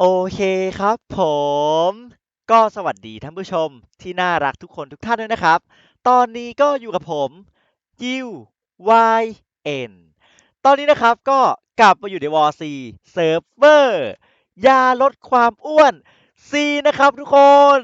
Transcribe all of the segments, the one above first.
โอเคครับผม ก็สวัสดีท่านผู้ชมที่น่ารักทุกคนทุกท่านด้วยนะครับ ตอนนี้ก็อยู่กับผมยิว YN ตอนนี้นะครับก็กลับมาอยู่ในวอร์ซีเซิร์ฟเวอร์ยาลดความอ้วน C นะครับทุกคน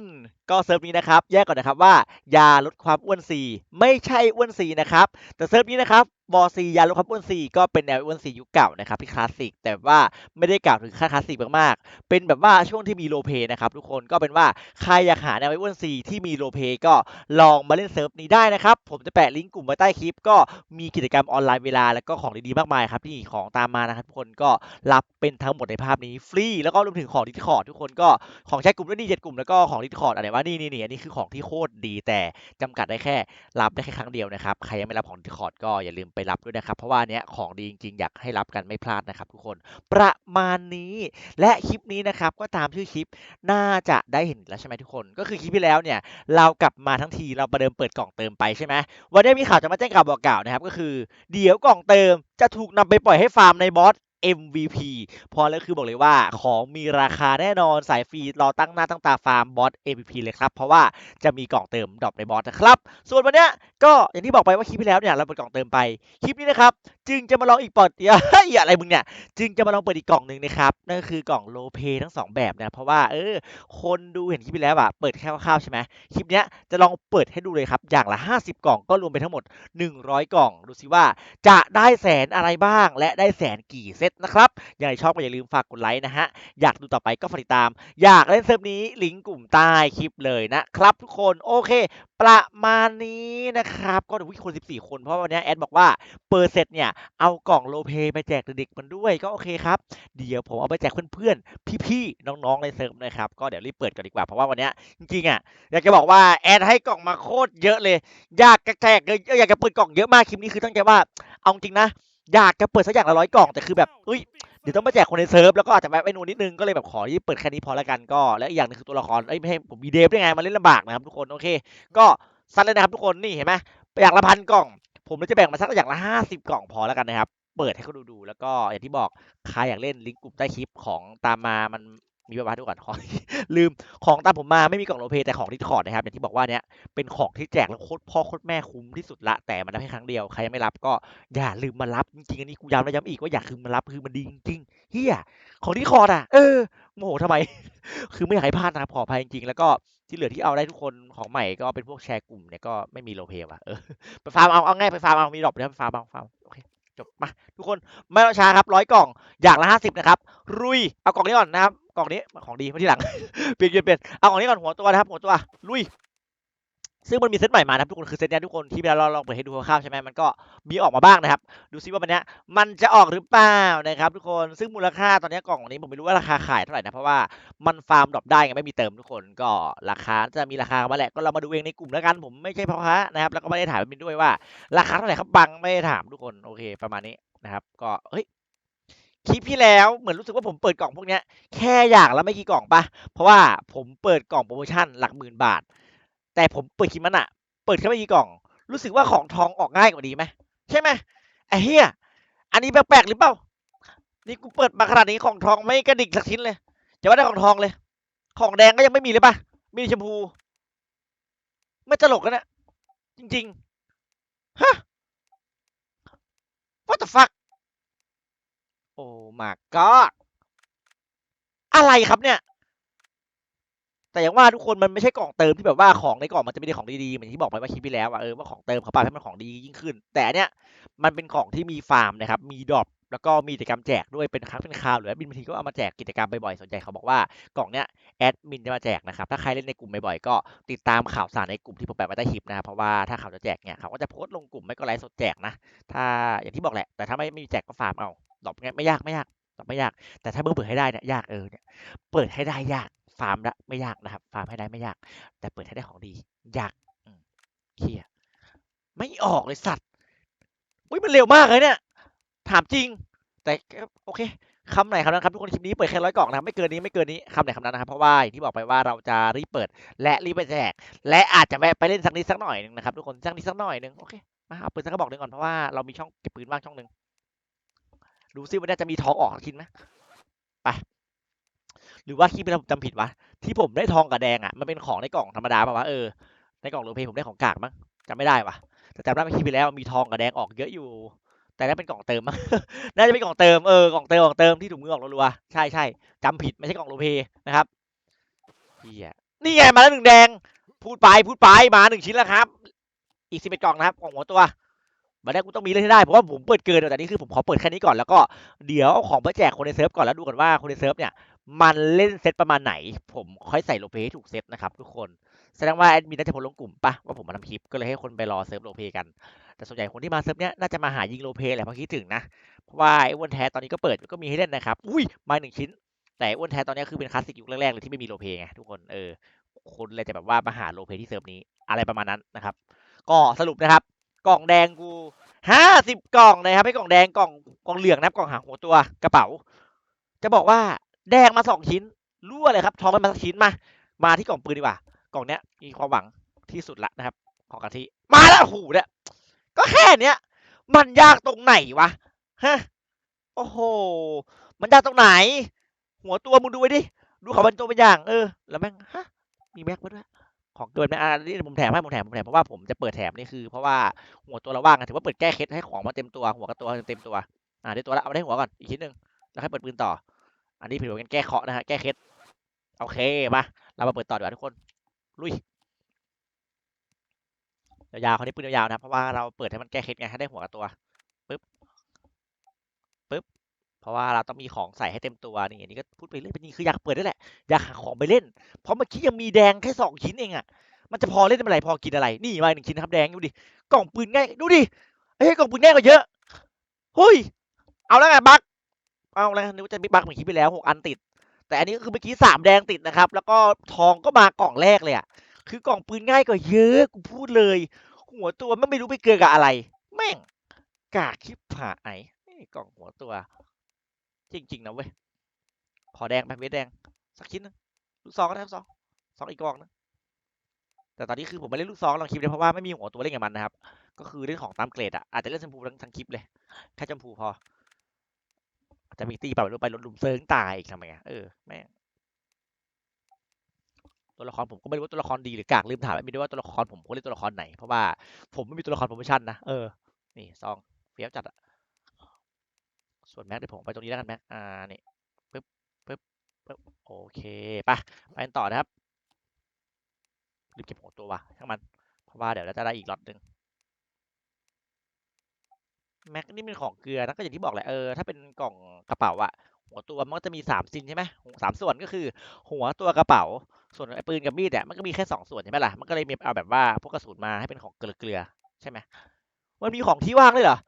ก็เซิร์ฟนี้นะครับ แยกก่อนนะครับว่า ยาลดความอ้วน C ไม่ใช่อ้วน C นะครับ แต่เซิร์ฟนี้นะครับบอซียาลดความอ้วน C ก็เป็นแนวอ้วน C ยุคเก่านะครับที่คลาสสิกแต่ว่าไม่ได้กล่าวถึงค่าคลาสสิกมากๆ เป็นแบบว่าช่วงที่มีโลเพนะครับทุกคนก็เป็นว่าใครอยากหาแนวอ้วน C ที่มีโลเพก็ลองมาเล่นเซิร์ฟนี้ได้นะครับ ผมจะแปะลิงก์กลุ่มไว้ใต้คลิป ก็มีกิจกรรมออนไลน์เวลาแล้วก็ของดีๆมากมายครับที่ของตามมานะครับทุกคนก็รับเป็นทั้งหมดในภาพนี้ฟรีแล้วก็รวมถึงของดิสคอร์ดทุกคนก็ของใช้กลุ่มด้วยนี่เจ็ดกลุ่มแล้วก็ของดิสคอร์ดอะไรวะนี่นี่นี่อันนี้คือของที่โคตรดีแต่จำกัดได้แค่รับได้แค่ครั้งเดียวนะครับใครยังไม่รับของดิสคอร์ดก็อย่าลืมไปรับด้วยนะครับ เพราะว่าเนี้ยของดีจริงๆ อยากให้รับกันไม่พลาดนะครับทุกคน ประมาณนี้และคลิปนี้นะครับก็ตามชื่อคลิปน่าจะได้เห็นแล้วใช่ไหมทุกคน ก็คือคลิปที่แล้วเนี่ยเรากลับมาทั้งทีเราประเดิมเปิดกล่องเติมไปใช่ไหมวันนี้มีข่าวจะมาแจ้งข่าวบอกกล่าวนะครับก็คือ เดี๋ยวกล่องเติมจะถูกนำไปปล่อยให้ฟาร์มในบอส MVP พอแล้วคือบอกเลยว่าของมีราคาแน่นอนสายฟรีรอตั้งหน้าตั้งตาฟาร์มบอส MVP เลยครับ เพราะว่าจะมีกล่องเติมดรอปในบอสนะครับ ส่วนวันเนี้ยก็อย่างที่บอกไปว่าคลิปที่แล้วเนี่ยเราเปิดกล่องเติมไป คลิปนี้นะครับจึงจะมาลองอีกปอดเฮ้ยอะไรมึงเนี่ยจึงจะมาลองเปิดอีกกล่องหนึ่งนะครับนั่นก็คือกล่องโลเพทั้งสองแบบนะเพราะว่าเออคนดูเห็นคลิปที่แล้วอะเปิดแค่คร่าวๆใช่ไหมคลิปเนี้ยจะลองเปิดให้ดูเลยครับอย่างละ 50 กล่องก็รวมไปทั้งหมด 100 กล่อง ดูสิว่าจะได้แสนอะไรบ้าง และได้แสนกี่เซตนะครับยังไงชอบก็อย่าลืมฝากกดไลค์นะฮะ อยากดูต่อไปก็ฝากติดตาม อยากเล่นเซิร์ฟนี้ลิงก์กลุ่มใต้คลิปเลยนะครับทุกคนโอเค ประมาณนี้นะครับ ก็เดี๋ยวคน 14 คนเพราะวันนี้แอดบอกว่าเปิดเสร็จเนี่ยเอากล่องโลเพไปแจกเด็กๆมันด้วยก็โอเคครับ เดี๋ยวผมเอาไปแจกเพื่อนๆพี่ๆน้องๆในเซิร์ฟนะครับก็เดี๋ยวรีบเปิดกันดีกว่าเพราะว่าวันนี้จริงๆอะอยากจะบอกว่าแอดให้กล่องมาโคตรเยอะเลย อยากจะแจกเลยอยากจะเปิดกล่องเยอะมากคลิปนี้คือตั้งใจว่าเอาจริงนะ อยากจะเปิดสักอย่างละร้อยกล่องแต่คือแบบเอ้ยเดี๋ยวต้องมาแจกคนในเซิร์ฟแล้วก็อาจจะแวะไปนูนนิดนึงก็เลยแบบขอที่เปิดแค่นี้พอแล้วกันก็และอีกอย่างหนึงคือตัวละครเอ้ยไม่ให้ผมมีเดฟได้ไงมาเล่นลำบากนะครับทุกคนโอเค ก็ซัดเลยนะครับทุกคนนี่เห็นไหมอย่างละพันกล่อง ผมเลยจะแบ่งมาสักอย่างละห้าสิบกล่องพอแล้วกันนะครับเปิดให้เขาดูดูแล้วก็อย่างที่บอกใครอยากเล่นลิงก์กลุ่มใต้คลิปของตามมามัน มีประมาณดูก่อนขอลืมของตามผมมาไม่มีกล่องโลเพแต่ของดิสคอร์ดนะครับอย่างที่บอกว่าเนี้ยเป็นของที่แจกแล้วโคตรพ่อโคตรแม่คุ้มที่สุดละแต่มันได้แค่ครั้งเดียวใครยังไม่รับก็อย่าลืมมารับจริงๆอันนี้กูย้ำแล้วย้ำอีกว่าอย่าลืมมารับคือมันดีจริงๆเฮียของดิสคอร์ดอะเออโมโหทำไม คือไม่อยากให้พลาดนะครับขออภัยจริงๆแล้วก็ที่เหลือที่เอาได้ทุกคนของใหม่ก็เป็นพวกแชร์กลุ่มเนี่ยก็ไม่มีโลเพว่ะเออไปฟาร์มเอาเอาง่ายไปฟาร์มเอามีดรอปเดี๋ยวไปฟาร์มเอาฟาร์มโอเคจบมาทุกคนไม่ต้อช้าครับร้อยกล่องอย่างละห้าสิบนะครับรุยเอากล่องนี้ก่อนนะครับ กล่องนี้ของดีมาที่หลัง เปลี่ยนเปลี่ยนเอากล่องนี้ก่อนหัวตัวนะครับหัวตัวลุยซึ่งมันมีเซตใหม่มานะครับทุกคนคือเซตเนี้ยทุกคนที่เวลาเราลองเปิดให้ดูคร่าวๆใช่ไหมมันก็มีออกมาบ้างนะครับ ดูซิว่าวันนี้มันจะออกหรือเปล่านะครับ ทุกคนซึ่งมูลค่าตอนนี้กล่องนี้ผมไม่รู้ว่าราคาขายเท่าไหร่นะเพราะว่ามันฟาร์มดรอปได้ไงไม่มีเติมทุกคนก็ราคาจะมีราคามาแหละก็เรามาดูเองในกลุ่มแล้วกันผมไม่ใช่พ่อค้านะครับแล้วก็ไม่ได้ถามมินด้วยว่า ราคาเท่าไหร่ครับบังไม่ได้ถามทุกคนโอเค ประมาณนี้นะครับ ก็เฮ้ย คลิปที่แล้วเหมือนรู้สึกว่าผมเปิดกล่องพวกเนี้ยแค่อย่างละไม่กี่กล่องปะเพราะว่าผมเปิดกล่องโปรโมชั่นหลักหมื่นบาท แต่ผมเปิดคลิปมันอะเปิดแค่ไม่กี่กล่อง รู้สึกว่าของทองออกง่ายกว่าดีไหมใช่ไหมไอ้เหี้ยอันนี้แปลกๆหรือเปล่านี่กูเปิดมาขนาดนี้ของทองไม่กระดิกสักชิ้นเลยจะว่าได้ของทองเลย ของแดงก็ยังไม่มีเลยปะมีแชมพู ไม่ตลกกันนะจริงๆฮะ what the fuck โอ้ my god อะไรครับเนี่ย แต่อย่างว่าทุกคนมันไม่ใช่กล่องเติมที่แบบว่าของในกล่องมันจะมีแต่ของดีๆเหมือนที่บอกไปว่าคลิปที่แล้วอะเออว่าของเติมเขาปรับให้มันของดียิ่งขึ้น แต่เนี้ยมันเป็นของที่มีฟาร์มนะครับ มีดรอปแล้วก็มีกิจกรรมแจกด้วยเป็นครั้งเป็นคราวหรือแอดมินบางทีก็เอามาแจกกิจกรรมบ่อยๆสนใจเขาบอกว่ากล่องเนี้ยแอดมินจะมาแจกนะครับถ้าใครเล่นในกลุ่มบ่อยๆก็ติดตามข่าวสารในกลุ่มที่ผมแปะไว้ใต้คลิปนะครับเพราะว่าถ้าเขาจะแจกเนี่ยเขาก็จะโพสต์ลงกลุ่มไม่ก็ไลฟ์สดแจกนะถ้าอย่างที่บอกแหละแต่ถ้าไม่ไม่มีแจกก็ฟาร์มเอา ดอปเงี้ยไม่ยากไม่ยากดอปไม่ยาก แต่ถ้าเพิ่งเปิดให้ได้เนี่ยยากเออเนี่ยเปิดให้ได้ยากฟาร์มละไม่ยากนะครับฟาร์มให้ได้ไม่ยาก แต่เปิดให้ได้ของดียากอืมเฮียไม่ออกเลยสัตว์อุ้ยมันเร็วมากเลยเนี่ย ถามจริง แต่โอเคคำไหนคำนั้นครับทุกคนคลิปนี้เปิดแค่ร้อยกล่องนะครับไม่เกินนี้ไม่เกินนี้คำไหนคำนั้นนะครับเพราะว่าอย่างที่บอกไปว่าเราจะรีบเปิด และรีบไปแจก และอาจจะแวะไปเล่นสักนิดสักหน่อยหนึงนะครับทุกคนสักนิดสักหน่อยหนึงโอเคมาเอาปืนสักกระบอกหนึ่งก่อนเพราะว่าเรามีช่องเก็บปืนว่างช่องหนึ่ง ดูซิวันนี้จะมีทองออกสักชิ้นไหมไปหรือว่าคลิปที่ผมจำผิดวะที่ผมได้ทองกับแดงอะมันเป็นของในกล่องธรรมดาป่าวะเออในกล่องโรลเพลผมได้ของกากมั้งจำไม่ได้วะแต่จำได้ว่าคลิปที่แล้วมีทองกับแดงออกเยอะอยู่ แต่นั่นเป็นกล่องเติมมั้งน่าจะเป็นกล่องเติมเออกล่องเติมกล่องเติมที่ถุงมือออกรัวๆใช่ใช่จำผิดไม่ใช่กล่องโรลเพลนะครับเฮียนี่ไงมาแล้วหนึ่งแดง พูดไปพูดไปมาหนึ่งชิ้นแล้วครับ อีกสิบเอ็ดกล่องนะครับของหัวตัว มาได้กูต้องมีเล่นให้ได้เพราะว่าผมเปิดเกินแต่นี่คือผมขอเปิดแค่นี้ก่อนแล้วก็เดี๋ยวเอาของมาแจกคนในเซิร์ฟก่อนแล้วดูกันว่าคนในเซิร์ฟเนี่ยมันเล่นเซตประมาณไหน ผมค่อยใส่โลเปให้ถูกเซตนะครับทุกคนแสดงว่าแอดมินน่าจะพลงกลุ่มปะว่าผมมาทำคลิปก็เลยให้คนไปรอเซิร์ฟโลเปกัน แต่ส่วนใหญ่คนที่มาเซิร์ฟเนี้ยน่าจะมาหายิงโลเปแหละเพราะคิดถึงนะเพราะว่าไอ้อ้วนแท้ตอนนี้ก็เปิดก็มีให้เล่นนะครับอุ้ยมาหนึ่งชิ้น แต่อ้วนแท้ตอนนี้คือเป็นคลาสสิกยุคแรกๆเลยที่ไม่มีโลเปไงทุกคนเออคนเลยจะแบบว่ามาหาโลเปที่เซิร์ฟนี้ อะไรประมาณนั้นนะครับ ก็สรุปนะครับ กล่องแดงกูห้าสิบกล่องนะครับไม่กล่องแดงกล่องกล่องเหลืองนะครับกล่องหางหัวตัวกระเป๋า จะบอกว่าแดงมาสองชิ้นรั่วเลยครับทองไม่มาสักชิ้นมา มาที่กล่องปืนดีกว่า กล่องเนี้ยมีความหวังที่สุดละนะครับ ของกะทิมาแล้วโอ้โหเนี่ยก็แค่เนี้ยมันยากตรงไหนวะฮะโอ้โหมันยากตรงไหน หัวตัวมึงดูไว้ดิดูเขาเป็นตัวเป็นอย่าง เออ แล้วแม่งฮะมีแม็กมาด้วย ของเกินไหมอะนี่ผมแถมให้ผมแถมผมแถมเพราะว่าผมจะเปิดแถมนี่คือเพราะว่าหัวตัวเราว่างถือว่าเปิดแก้เคล็ดให้ของมาเต็มตัวหัวกับตัวเต็มตัวอ่าได้ตัวละเอาได้หัวก่อนอีกชิ้นหนึ่งแล้วให้เปิดปืนต่อ อันนี้ผิดกันแก้เคาะนะฮะแก้เคล็ดโอเคมาเรามาเปิดต่อดีกว่าทุกคนลุยยาวๆเขานี้ปืนยาวๆนะเพราะว่าเราเปิดให้มันแก้เคล็ดไงให้ได้หัวกับตัวปึ๊บ เพราะว่าเราต้องมีของใส่ให้เต็มตัวนี่อันนี้ก็พูดไปเรื่อยไปนี่คืออยากเปิดด้แหละอยากหาของไปเล่น เพราะเมื่อกี้ยังมีแดงแค่สองชิ้นเองอะมันจะพอเล่นอะไรพอกินอะไรนี่มาหนึ่งชิ้นนะครับแดงดูดิกล่องปืนง่ายดูดิเอ้ยกล่องปืนง่ายกว่าเยอะเฮ้ยเอาแล้วไงบักเอาแล้วนึกว่าจะมีบักเหมือนคลิปไปแล้วหกอันติด แต่อันนี้ก็คือเมื่อกี้สามแดงติดนะครับ แล้วก็ทองก็มากล่องแรกเลยอะคือกล่องปืนง่ายกว่าเยอะกูพูดเลย หัวตัวมันไม่รู้ไปเกลือกับอะไร แม่งกากคลิปผ่าไอ้กล่องหัวตัว จริงๆนะเว้ย ขอแดงไปเวทแดง สักชิ้นนึงลูกซองก็ได้ลูกซองซองอีกกองนึงแต่ตอนนี้คือผมไม่เล่นลูกซองลองคลิปเลยเพราะว่าไม่มีหัวตัวเล่นกับมันนะครับ ก็คือเล่นของตามเกรดอะอาจจะเล่นชมพูทั้งทั้งคลิปเลย แค่ชมพูพออาจจะมีตีเปล่าไม่รู้ไปรถลุมเซิงตายอีกทำไมอะเออแม่ตัวละครผมก็ไม่รู้ว่าตัวละครดีหรือกากลืมถามไม่ได้ว่าตัวละครผมควรเล่นตัวละครไหนเพราะว่าผมไม่มีตัวละครโปรโมชั่นนะเออนี่ซองเฟี้ยวจัดอะ ส่วนแม็กเดี๋ยวผมไปตรงนี้แล้วกันแม็กอ่านี่ปึ๊บปึ๊บปึ๊บโอเคไปไปกันต่อนะครับรีบเก็บหัวตัวว่ะช่างมันเพราะว่าเดี๋ยวเราจะได้อีกล็อตหนึ่งแม็กนี่เป็นของเกลือนะก็อย่างที่บอกแหละเออถ้าเป็นกล่องกระเป๋าอะหัวตัวมันก็จะมีสามซินใช่ไหมสามส่วนก็คือ หัวตัวกระเป๋า ส่วนไอ้ปืนกับมีดเนี่ยมันก็มีแค่สองส่วนใช่ไหมล่ะมันก็เลยมีเอาแบบว่าพวกกระสุนมาให้เป็นของเกลือๆใช่ไหมมันมีของที่ว่างด้วยเหรอ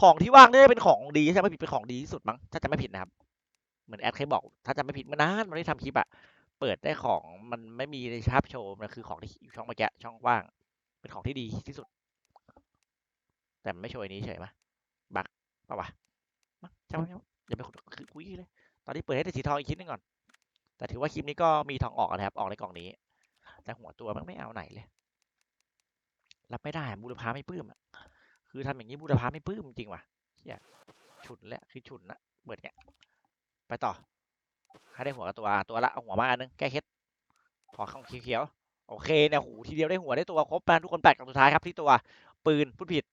ของที่ว่างนี่เป็นของดีใช่ไหมผิดเป็นของดีที่สุดมั้งถ้าจะไม่ผิดนะครับ เหมือนแอดเคยบอก ถ้าจะไม่ผิดเมื่อนานมันได้ทำคลิปอะเปิดได้ของมันไม่มีในภาพโชว์มันคือของที่อยู่ช่องเมื่อกี้ช่องว่าง เป็นของที่ดีที่สุด แต่มันไม่โชว์อันนี้เฉยไหมบักปะวะมั้งใช่ไหมอย่าไปคุยคุยเลย ตอนนี้เปิดให้แต่สีทองอีกชิ้นหนึงก่อน แต่ถือว่าคลิปนี้ก็มีทองออกนะครับ ออกในกล่องนี้ แต่หัวตัวมันไม่เอาไหนเลย รับไม่ได้บูรพาไม่ปลื้มอะ คือทำอย่างนี้บูรพาไม่ปื้มจริงว่ะเฮียฉุนแหละคือฉุนนะเปิดเนี้ยไปต่อให้ได้หัวกับตัวตัวละเอาหัวมาอันนึงแก้เคล็ดขอข้างเขียวๆโอเคเนี่ยหูทีเดียวได้หัวได้ตัวครบแปนทุกคนแปดกล่องสุดท้ายครับที่ตัวปืนพูดผิด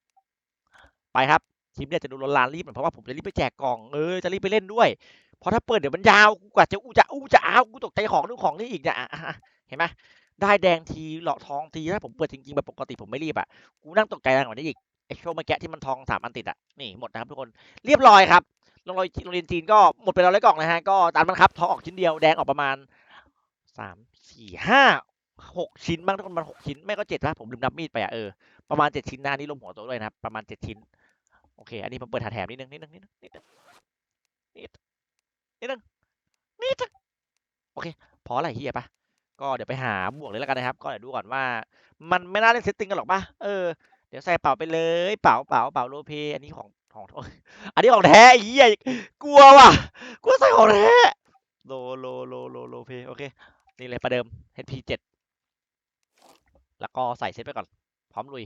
ไปครับคลิปเนี่ยจะดูลนลานรีบหน่อยเพราะว่าผมจะรีบไปแจกกล่องเออจะรีบไปเล่นด้วยเพราะถ้าเปิดเดี๋ยวมันยาวกูกว่าจะอู้จะอู้จะอ้าวกูตกใจของนู่นของนี่อีกเนี่ยเห็นไหมได้แดงทีเหลาะทองทีถ้าผมเปิดจริงๆแบบปกติผมไม่รีบอะกูนั่งตกใจนานกว่านี้อีก ไอช่วงเมื่อกี้ที่มันทองสามอันติดอะนี่หมดนะครับทุกคนเรียบร้อยครับโรงเรียนโรงเรียนจีนก็หมดไปแล้วร้อยกล่องนะฮะก็ตามมันครับทองออกชิ้นเดียวแดงออกประมาณสามสี่ห้าหกชิ้นบ้างทุกคนมันหกชิ้นไม่ก็เจ็ดนะผมลืมนับมีดไปอะเออประมาณเจ็ดชิ้นหน้านี่รวมหัวตัวด้วยนะครับประมาณเจ็ดชิ้นโอเค อันนี้ผมเปิดหาแถมนิดนึงนิดนึงนิดนึงนิดนึงนิดนิดนึงนิดโอเค พออะไรเฮียปะก็เดี๋ยวไปหาบวกเลยแล้วกันนะครับ ก็เดี๋ยวดูก่อนว่า มันไม่น่าเล่นเซตติ้งกันหรอกปะเออ เดี๋ยวใส่เป่าไปเลย เป่าเป่าเป่าโลเพอันนี้ของของอันนี้ของแท้ไอ้เฮียกลัวว่ะกลัวใส่ของแท้โลโลโลโลโลเพโอเคนี่เลยประเดิม HP เจ็ดแล้วก็ใส่เซตไปก่อน พร้อมลุย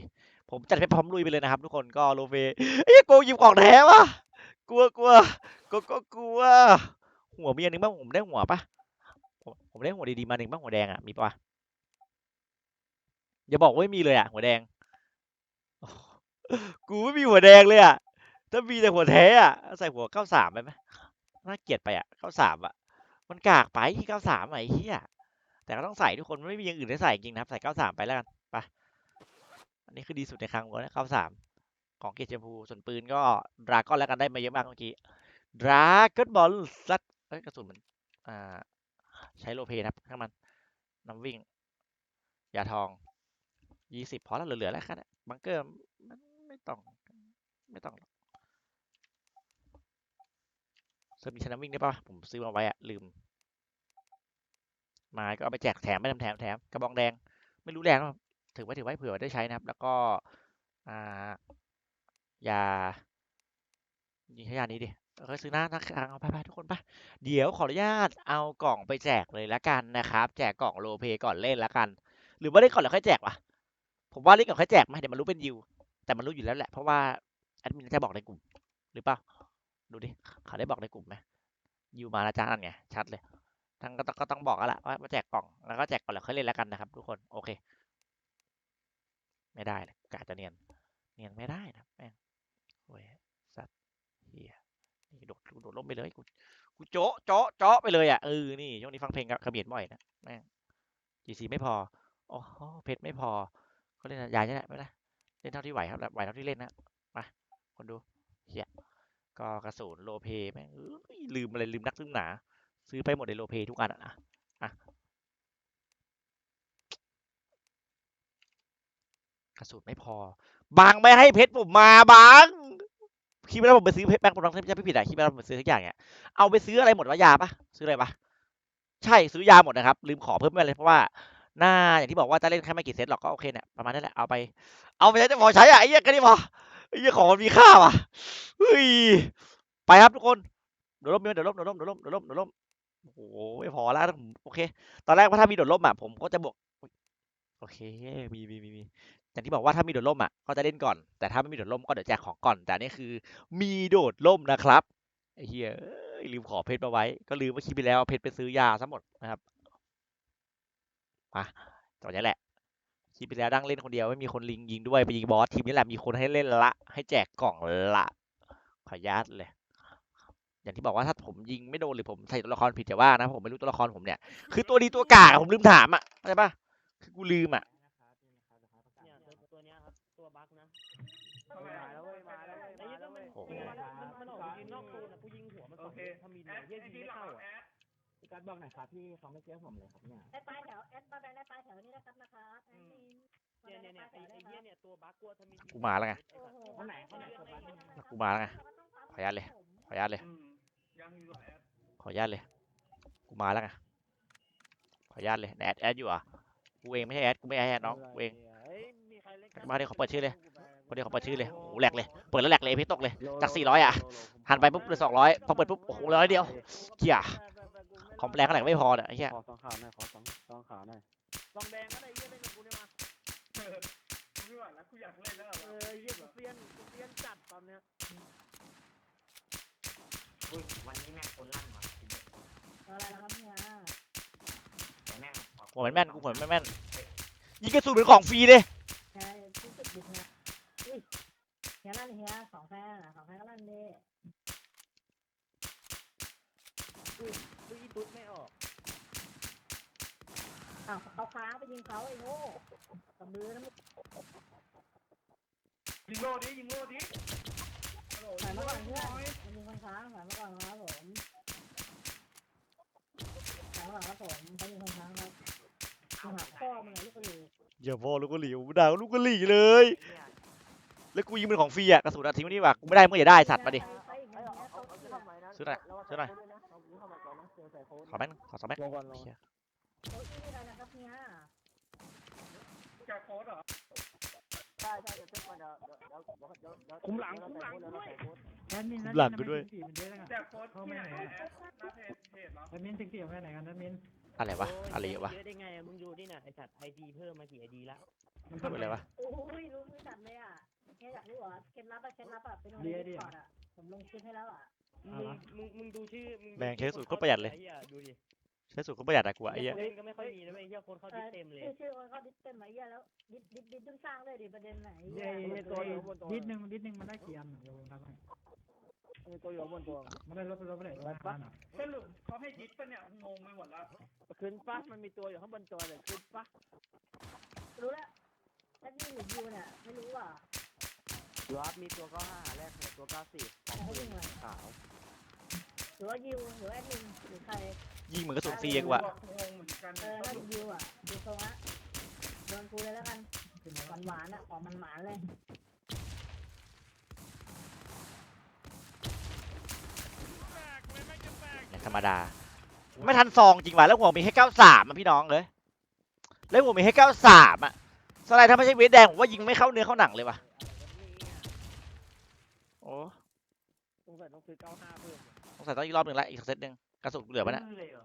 ผมจัดไปพร้อมลุยไปเลยนะครับ ทุกคนก็โลเฟเอ้ยกูหยิบของแท้ว่ะกลัวกลัวกลัวกลัวกลัว หัวมีอันนึงบ้างผมได้หัวปะผมผมได้หัวดีๆมาหนึ่งบ้างหัวแดงอะมีปะอย่าบอกว่าไม่มีเลยอะหัวแดง กูไม่มีหัวแดงเลยอะ ถ้ามีแต่หัวแท้อะ ใส่หัวเก้าสามไปไหมน่าเกลียดไปอะเก้าสามอะ มันกากไปเก้าสามไอ้เหี้ยแต่ก็ต้องใส่ทุกคนไม่มีอย่างอื่นให้ใส่จริงนะครับ ใส่เก้าสามไปแล้วกันไปอันนี้คือดีสุดในครั้งวันนะเก้าสามของเกจชมพูส่วนปืนก็ดราก้อนแล้วกันได้มาเยอะมากเมื่อกี้ดราก้อนบอลซัดเอ้ยกระสุนมันอ่าใช้โลเพนะครับข้างมันน้ำวิ่งยาทองยี่สิบพอแล้วเหลือๆแล้วครับบังเกอร์มัน ไม่ต้อง ไม่ต้องเซิร์ฟมีชนะวิ่งได้ปะผมซื้อมาไว้อะลืมมาก็เอาไปแจกแถมไม่ทำแถมแถมกระบองแดง ไม่รู้แรงถือไว้ถือไว้เผื่อได้ใช้นะครับ แล้วก็อ่ายายิงให้ยานี้ดิเออซื้อหน้านักข่าไปไปทุกคนไปเดี๋ยวขออนุญาตเอากล่องไปแจกเลยละกันนะครับ แจกกล่องโลเปก่อนเล่นละกัน หรือว่าเล่นก่อนแล้วค่อยแจกวะผมว่าเล่นก่อนค่อยแจกไหมเดี๋ยวมันรู้เป็นยิว แต่มันรู้อยู่แล้วแหละเพราะว่าแอดมินจะบอกในกลุ่ม หรือเปล่าดูดิเขาได้บอกในกลุ่มไหมยิวมาแล้วจ้านั่นไงชัดเลยทั้งก็ต้องก็ต้องบอกแล้วล่ะว่าแจกกล่องแล้วก็แจกก่อนแล้วค่อยเล่นแล้วกันนะครับ ทุกคนโอเค ไม่ได้เลยกาจะเนียนเนียนไม่ได้นะแม่งโอ้ยสัตว์เฮียนี่โดดโดดล่มไปเลยกูกูโจ๊ะโจ๊ะโจ๊ะไปเลยอะเออนี่ช่วงนี้ฟังเพลงกับขมิ้นบ่อยนะแม่งจีซีไม่พอโอ้โหเพชรไม่พอก็เล่นยายนี่แหละไม่ได้ เล่นเท่าที่ไหวครับไหวเท่าที่เล่นนะมาคนดูเฮียก็กระสุนโลเพแม่งลืมอะไรลืมนักลืมหนา ซื้อไปหมดในโลเพทุกอันอะอะอะกระสุนไม่พอบางไม่ให้เพชรผมมาบางคิดว่าผมไปซื้อเพชรแบงค์ผมต้องใช้ไม่ผิดอะคิดว่าผมไปซื้อทุกอย่างเนี่ยเอาไปซื้ออะไรหมดวะยาปะซื้ออะไรปะใช่ซื้อยาหมดนะครับ ลืมขอเพิ่มไปเลยเพราะว่า หน้าอย่างที่บอกว่าจะเล่นแค่ไม่กี่เซตหรอกก็โอเคเนี่ยประมาณนั้นแหละเอาไป เอาไปใช้พอใช้อะไอ้เหี้ยแค่นี้พอไอ้เหี้ยของมันมีค่าว่ะเฮ้ยไปครับทุกคนเดี๋ยวล่มเดี๋ยวล่มเดี๋ยวล่มเดี๋ยวล่มเดี๋ยวล่มเดี๋ยวล่มโอ้โหไม่พอแล้วโอเค ตอนแรกว่าถ้ามีโดดร่มอะผมก็จะบวกโอเคมีมีมีมีอย่างที่บอกว่าถ้ามีโดดร่มอะก็จะเล่นก่อน แต่ถ้าไม่มีโดดร่มก็เดี๋ยวแจกของก่อน แต่นี่คือ มีโดดร่มนะครับไอ้เหี้ยเอ้ยลืมขอเพชรมาไว้ ก็ลืมว่าคิดไปแล้วเอาเพชรไปซื้อยาซะหมดนะครับ มาตอนนี้แหละคิดไปแล้วดังเล่นคนเดียวไม่มีคนลิงยิงด้วยไปยิงบอสทีมนี้แหละมีคนให้เล่นละ ให้แจกกล่องละขออนุญาตเลย อย่างที่บอกว่าถ้าผมยิงไม่โดนหรือผมใส่ตัวละครผิดจะว่านะผมไม่รู้ตัวละครผมเนี่ยคือตัวดีตัวกากอะผมลืมถามอะเข้าใจปะคือกูลืมอะเนี่ยตัวตัวเนี้ยครับตัวบั๊กนะมาแล้วเว้ยมาแล้วเว้ยมาแล้วเว้ยโอ้โห มันมันออกมายืนนอกโซนอะกูยิงหัวมันสองทำมินเนี่ยเฮียยิงไม่เข้าอะพี่กัดบอกหน่อยครับพี่เขาไม่เชื่อผมเลยครับเนี่ยแอดปลายแถวแอดมาแบนแอดปลายแถวนี้นะครับนะครับแอดมินเนี่ยเนี่ยเนี่ยไอ้ไอ้เฮียเนี่ยตัวบั๊กกลัวทำมินกูมาแล้วไง โอ้โหคนไหนคนไหนตัวบั๊กเนี่ยกูมาแล้วไงขออนุญาตเลย ขออนุญาตเลย ขออนุญาตเลย กูมาแล้วไง ขออนุญาตเลยแอดแอดอยู่อะ กูเองไม่ใช่แอด กูไม่ใช่แอดน้อง กูเองเฮ้ยมีใครเล่นมาเดี๋ยวขอเปิดชื่อเลยพอดีเขาเปิดชื่อเลย โอ้โหแหลกเลย เปิดแล้วแหลกเลยเพชรตกเลย จาก400อะ หันไปปุ๊บเหลือ200 พอเปิดปุ๊บ โอ้โหร้อยเดียวเกีย ของแรงก็แหลกไม่พอเนี่ยไอ้เหี้ยขอสองขาวหน่อยขอสองสองขาวหน่อยลองแดงก็ได้เฮียเล่นกับกูเนี่ยมาเออเฮียกูเซียนกูเซียนจัดตอนเนี้ยวันนี้แม่งคนลั่นว่ะอะไรนะครับเนี่ยแม่งหัวมันแม่นกูหัวมันแม่นยิงกระสุนเป็นของฟรีเลยใช่รู้สึกบุกเนี่ยอุ้ยเฮียลั่นเฮียสองแฟนสองแฟนก็ลั่นดิอุ้ย อุ้ยตุ๊ดไม่ออกอ้าวเขาค้างไปยิงเขาไอ้โง่กับมือนะมึงยิงโลดิยิงโลดิฮัลโหลถอยมาก่อนยิงเพื่โลอนดิมันยิงคนค้างถอยมาก่อนครับผมถอยมาก่อนครับผมเขายิงคนค้างครับมึงหาพ่อมึงไงลูกกระดูกอย่าพอลูกกะหรี่กูด่าลูกกะหรี่เลย แล้วกูยิงเป็นของฟรีอะกระสุนอะทิ้งไว้นี่ว่ะกูไม่ได้มึงอย่าได้สัตว์มาดิไปอีกนะเนี่ยเขาเถื่อนซื้อหน่อย ซื้อหน่อยขอแม่งขอสองแม่งลงก่อนลงเหี้ยเขาอี้อะไรนะครับเนี่ยแกโค้ดเหรอใช่ใช่เดี๋ยวเซ็ตก่อนเดี๋ยวเดี๋ยวเดี๋ยวเดี๋ยวเดี๋ยวคุมหลังคุมหลังด้วยแอดมินหลังกูด้วยแกโค้ดที่ไหนแอดหน้าเพจเพจเหรอแอดมินสิบสี่แค่ไหนกันแอดมินอะไรวะอะไรวะเยอะได้ไงอะมึงดูนี่น่ะไอสัตว์ไอดีเพิ่มมากี่ไอดีละมันเป็นอะไรวะโอ้ยรู้มือจัดเลยอะแค่อยากรู้เหรอเคล็ดลับอะเคล็ดลับอะเป็นอะไรที่ก่อนอะผมลงคลิปให้แล้วอะ มึงมึงมึงดูชื่อมึงดูแรงใช้ชื่อสูตรนโคตรประหยัดเลย ไอ้หี้ดูดิใช้สูตรคนประหยัดอะกูอะไอ้เหี้ยเล่นก็ไม่ค่อยมีนะเว้ยเหี้ยคนเข้าดิสเต็มเลยชื่อชื่อคนเขาดิสเต็มไหมเหี้ยแล้วดิสดิสดิสต้องสร้างเลยดิประเด็นไหนเหี้เย้ยมีตัวอยู่บนตัวนิดนึงนิดนึงมันได้กี่อันเดี๋ยวผมทำให้มีตัวอยู่บนตัวมันได้ลดไปลดไปเลยลดไปอะสรุปเขาให้ดิสปะเนี่ยงงไปหมดแล้วขึ้นปะมันมีตัวอยู่ข้างบนจอเลยขึ้นปะรู้แล้วแอดมินหรือยูเนี่ยไม่รู้อะ รอบมีตัวเก้าห้าแรกหัวตัวเก้าสี่ของแต่เขายิงเลยขาวหรือว่ายูหรือแอดมินหรือใครยิงเหมือนกระสุนฟรีอะกูอะงงเหมือนกันเออน่าจะยูอะดูทรงละโดนกูเลยแล้วกันหวานหวานๆอะของมันหวานเลยเนี่ยธรรมดา ไม่ทันซองจริงว่ะแล้วหัวมีแค่เก้าสามอะพี่น้องเลยแล้วหัวมีแค่เก้าสามอะสไลด์ถ้าไม่ใช่เวทแดงผมว่ายิงไม่เข้าเนื้อเข้าหนังเลยว่ะโอ้ สงสัยต้องซื้อเก้าห้าเพิ่มสงสัยต้องอีกรอบหนึ่งละอีกสักเซตหนึ่งกระสุนกูเหลือปะเนี่ยเลยเหรอ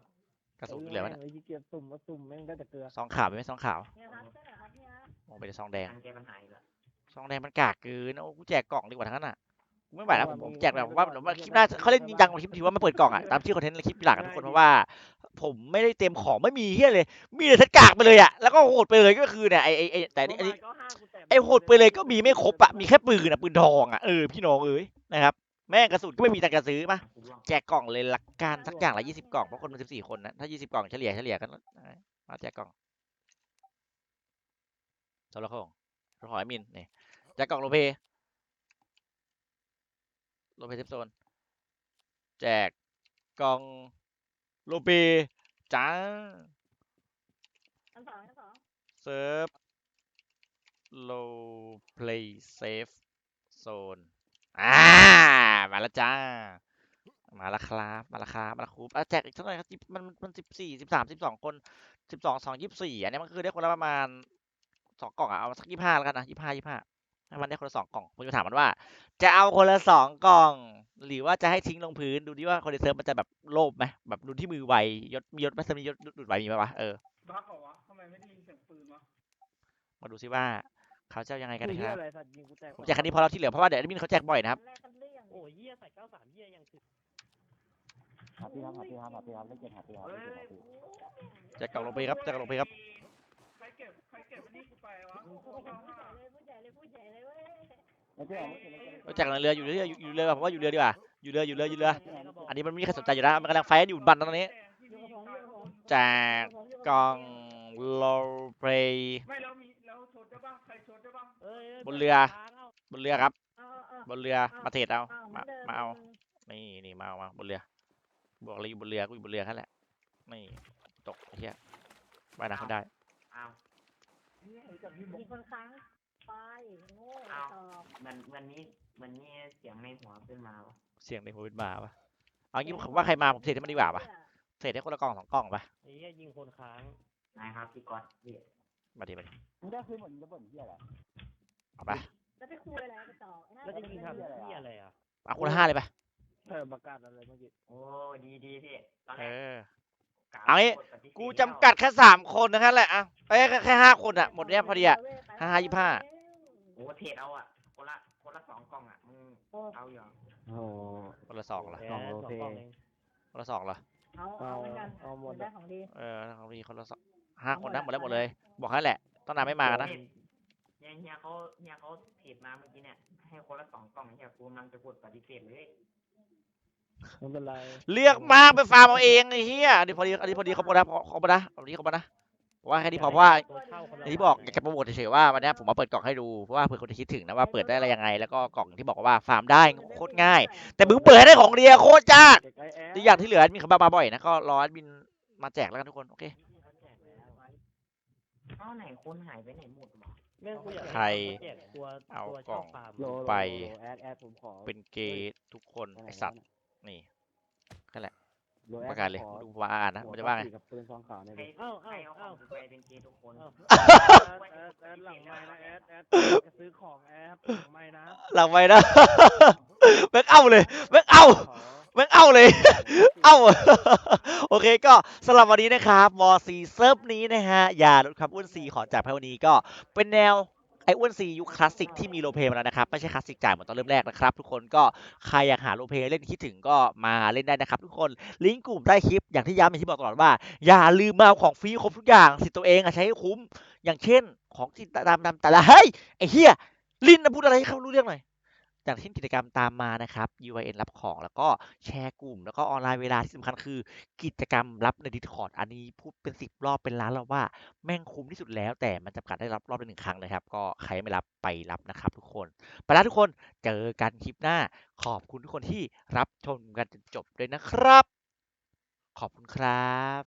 กระสุนกูเหลือปะเนี่ยไอ้เกียร์สุ่มมาสุ่มแม่งได้แต่เกลือซองขาวไปไหมซองขาวเนี่ยครับเส้นไหนครับเนี่ยมองไปในซองแดงอันแกมันหายละซองแดงมันกากเกินโอ้กูแจกกล่องดีกว่าทั้งนั้นอะกู ไม่ไหวแล้วผมผมแจกแบบว่าแบบว่าคลิปหน้าเขาเล่นจริงจังกว่าคลิปถือว่ามาเปิดกล่องอะตามชื่อคอนเทนต์คลิปหลักอะทุกคนเพราะว่า ผมไม่ได้เต็มของไม่มีเฮียเลย มีแต่เซตกากไปเลยอะแล้วก็โหดไปเลยก็คือเนี่ยไอไอไอแต่อันนี้อันนี้เก้าห้ากูแตะไอโหดไปเลยก็มีไม่ครบอะมีแค่ปืนอะปืนทองอะเออพี่น้องเอ้ยนะครับแม่งกระสุนก็ไม่มีแต่กระซื้อมากูร่วงแจกกล่องเลยละกันสักอย่างละยี่สิบกล่องเพราะคนมันสิบสี่คนนะถ้ายี่สิบกล่องเฉลี่ยเฉลี่ยกันมาแจกกล่องสำหรับของเราขอไอ้มินนี่แจกกล่องโลเป โลเปเซฟโซน แจกกล่องโลเปจ้าอันสองอันสองเซิร์ฟ low play safe zone อ่ามาแล้วจ้า มาแล้วครับ มาแล้วครับ มาแล้วครับอะแจกอีกเท่าไหร่ครับ10มันมันสิบสี่สิบสามสิบสองคนสิบสองสองยี่สิบสี่อันนี้มันคือได้คนละประมาณสองกล่องอะเอาสักยี่ห้าแล้วกันนะยี่ห้ายี่ห้า ให้มันได้คนละสองกล่องผมจะถามมันว่า จะเอาคนละสองกล่อง หรือว่าจะให้ทิ้งลงพื้นดูดิว่าคนในเซิร์ฟมันจะแบบโลภไหมแบบดูที่มือไวยศมียศไหมเซิร์ฟมียศดูดไวมีไหมวะเออบักเหรอวะทำไมไม่ได้ยินเสียงปืนวะมาดูซิว่าเขาจะเอายังไงกันกูนะคเหี้ยรับอะไรสัตว์ยิงกูแตกผมแจกคันนี้พอเราที่เหลือเพราะว่าเดี๋ยวแอดมินเขาแจกบ่อยนะครับแรกกันเรื่องโอ้ยเหี้ยใส่เก้าสามเหี้ยยังถึกหาพี่ครับหาพี่ครับหาพี่ครับเล่นเกมหาพี่ครับเล่นเกมหาพี่แจกกล่องลงไปครับแจกกล่องลงไปครับใคร เก็บใครเก็บอันนี้กูไปวะผู้ใหญ่เลยผู้ใหญ่เลยผู้ใหญ่เลยเว้ยไม่ใช่ไม่ใช่ไม่ใช่เราแจกในเรืออยู่เรืออยู่อยู่เรือผมว่าอยู่เรือดีกว่าอยู่เรืออยู่เรืออยู่เรือ อันนี้มันไม่มีใครสนใจอยู่แล้วมันกำลังไฟท์อยู่บันตอนนี้อยู่กับผมอยู่กับผมแจกกล่องโลเปย์ไม่แล้วมีแล้วชดได้ป่ะใครชดได้ป่ะเอ้ยยบนเรือค้างาบนเรือครับเอาเอาบนเรือมาเทรดเอาเอามาเหนดิมาเอามึงนี่นี่มาเอามาบนเรือ บอกเลยอยู่บนเรือกูอยู่บนเรือแค่แหละนี่ตกไอ้เหี้ยว่ายน้ำไม่ได้ อ้าวมีคนค้างไปโง่ตอบมันวันนี้วันนี้เสียงในหัวขึ้นมาวะเสียงในหัวเป็นหมาปะเอางี้ผมว่าใครมาผมเทรดให้มันดีกว่าปะเทรดให้คนละกล่องสองกล่องปะไอ้เหี้ยยิงคนค้างนะครับพี่ก๊อตพี่มาดิมาดิมันก็คือเหมือนจะบ่นเหี้ยแหละเอาไปแล้วไปคุยอะไรไปต่อไอ้นั่นแล้วจะยิงทำเหี้ยอะไรอะเอาคนละห้าเลยปะเออประกาศอะไรเมื่อกี้โอ้ดีดีพี่ตอนแรเอกอะ เอางี้ดปฏิเสธกูแล้วจำกัดแค่สามคนนะครับแหละอะเอ้ยแค่แค่ห้าคนอะหมดเนี้ยพอดีอะห้าห้ายี่สิบห้าโอ้เทรดเอาอะคนละคนละสองกล่องอะมึงเอาอยู่เหรอโอ้คนละสองเหรอสองโลเทคนละสองเหรอเอาเอาเหมือนกันเอาหมดได้ของดีเออของพี่คนละสองห้าคนนะหมดแล้วหมดเลย บอกให้แหละต้องนานไม่มากันนะเฮียเฮียเขาเฮียเขาเทรดมาเมื่อกี้เนี่ยให้คนละสองกล่องเฮียกูกำลังจะกดปฏิเสธเลย ไม่เป็นไรเลือกมากไปฟาร์มเอาเองไอ้เหี้ยอันนี้พอดีอันนี้พอดีเขาบอกนะเขาบอกนะอันนี้เขาบอกนะว่าแค่นี้พอเพราะว่าตัวเช่าคนละอย่างที่บอกอยากจะโปรโมทเฉยๆว่าวันนี้ผมมาเปิดกล่องให้ดูเพราะว่าเผื่อคนจะคิดถึงนะว่าเปิดได้อะไรยังไง แล้วก็กล่องที่บอกว่าฟาร์มได้โคตรง่าย แต่มึงเปิดให้ได้ของเดียโคตรยากเด็กไอแอร์ตัวอย่างที่เหลือมีเขามาบ่อยนะก็รอแอดมินมาแจกแล้วกันทุกคนโอเคเอ้าไหนคนหายไปไหนหมดวะแม่งกูอยากใครแจกตัวเอาตัวกล่เช่าองฟาร์มไปแอดแอดผมขอเป็นเกย์ทุกคนไอสัตว์ นี่นั่นแหละโลแอประกาศเลยดูว่าอ่านนะมันจะว่าไงกับปืนซองขาวเนี่ยใครเอ้าใครเอ้าเอาขอเอ้างกูไปเป็นเกย์ทุกคนเอ้าแอดแอดหลังไม้นะแอดแอดจะซื้อของแอดหลังไม้นะหลังไปนะ แบ็กเอาเลย แบ็กเอา ขอแบ็กเอาเลย เอ้าโอเคก็สำหรับวันนี้นะครับวอซีเซิร์ฟนี้นะฮะ อย่าลดความอ้วนซีขอจากภายวันนี้ก็เป็นแนว ไออ้วนซียุคคลาสสิกที่มีโรลเพลย์มาแล้วนะครับ ไม่ใช่คลาสสิกจ่ายเหมือนตอนเริ่มแรกนะครับ ทุกคนก็ใครอยากหาโรลเพลย์เล่นคิดถึงก็มาเล่นได้นะครับ ทุกคนลิงก์กลุ่มใต้คลิปอย่างที่ย้ำอย่างที่บอกตลอดว่า อย่าลืมมาเอาของฟรีครบทุกอย่างสิทธิ์ตัวเองอะใช้ให้คุ้ม อย่างเช่นของที่ตามตามแต่ละเฮ้ยไอ้เหี้ยลินนะพูดอะไรให้เขารู้เรื่องหน่อย อย่างเช่นกิจกรรมตามมานะครับ UIN รับของแล้วก็แชร์กลุ่ม แล้วก็ออนไลน์เวลาที่สำคัญคือ กิจกรรมรับใน Discord อันนี้พูดเป็นสิบรอบเป็นล้านรอบว่าแม่งคุ้มที่สุดแล้ว แต่มันจำกัดได้รับรอบละหนึ่งครั้งนะครับ ก็ใครไม่รับไปรับนะครับ ทุกคน ไปแล้วทุกคนเจอกันคลิปหน้า ขอบคุณทุกคนที่รับชมกันจนจบด้วยนะครับ ขอบคุณครับ